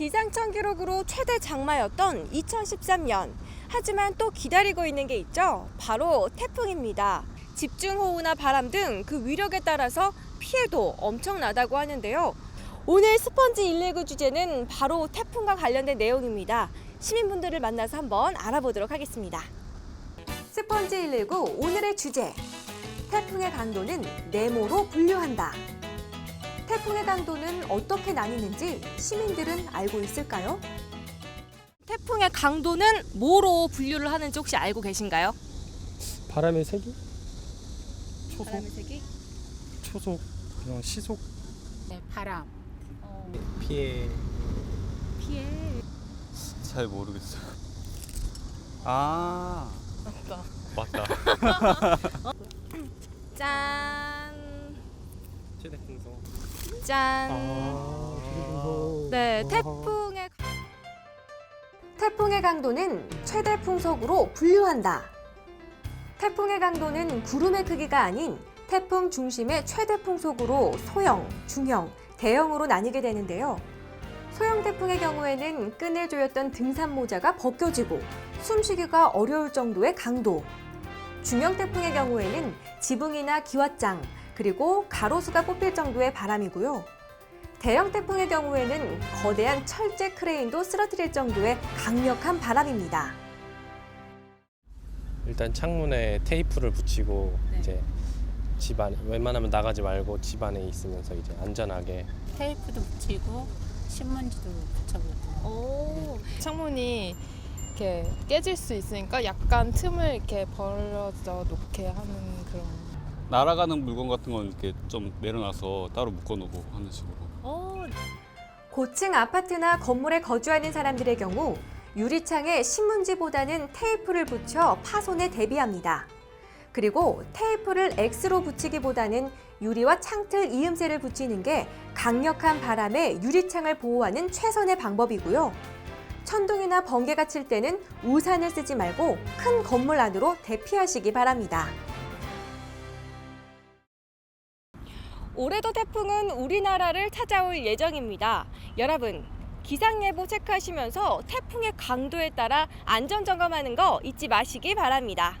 기상청 기록으로 최대 장마였던 2013년. 하지만 또 기다리고 있는 게 있죠. 바로 태풍입니다. 집중호우나 바람 등 그 위력에 따라서 피해도 엄청나다고 하는데요. 오늘 스펀지 119 주제는 바로 태풍과 관련된 내용입니다. 시민분들을 만나서 한번 알아보도록 하겠습니다. 스펀지 119 오늘의 주제. 태풍의 강도는 네모로 분류한다. 태풍의 강도는 어떻게 나뉘는지 시민들은 알고 있을까요? 태풍의 강도는 뭐로 분류를 하는지 혹시 알고 계신가요? 바람의 세기? 초속, 색이? 초속, 그냥 시속, 네, 바람. 피해. 피해. 잘 모르겠어요. 아 맞다. 짠. 최대 풍속. 짠. 아. 네, 와. 태풍의 태풍의 강도는 최대 풍속으로 분류한다. 태풍의 강도는 구름의 크기가 아닌 태풍 중심의 최대 풍속으로 소형, 중형, 대형으로 나뉘게 되는데요. 소형 태풍의 경우에는 끈을 조였던 등산 모자가 벗겨지고 숨쉬기가 어려울 정도의 강도. 중형 태풍의 경우에는 지붕이나 기왓장, 그리고 가로수가 뽑힐 정도의 바람이고요. 대형 태풍의 경우에는 거대한 철제 크레인도 쓰러뜨릴 정도의 강력한 바람입니다. 일단 창문에 테이프를 붙이고 이제 집안 웬만하면 나가지 말고 집 안에 있으면서 이제 안전하게 테이프도 붙이고 신문지도 붙여보고. 오, 창문이 이렇게 깨질 수 있으니까 약간 틈을 이렇게 벌어져 놓게 하는 그런 날아가는 물건 같은 건 이렇게 좀 내려놔서 따로 묶어놓고 하는 식으로. 고층 아파트나 건물에 거주하는 사람들의 경우 유리창에 신문지보다는 테이프를 붙여 파손에 대비합니다. 그리고 테이프를 X로 붙이기보다는 유리와 창틀 이음새를 붙이는 게 강력한 바람에 유리창을 보호하는 최선의 방법이고요. 천둥이나 번개가 칠 때는 우산을 쓰지 말고 큰 건물 안으로 대피하시기 바랍니다. 올해도 태풍은 우리나라를 찾아올 예정입니다. 여러분, 기상예보 체크하시면서 태풍의 강도에 따라 안전 점검하는 거 잊지 마시기 바랍니다.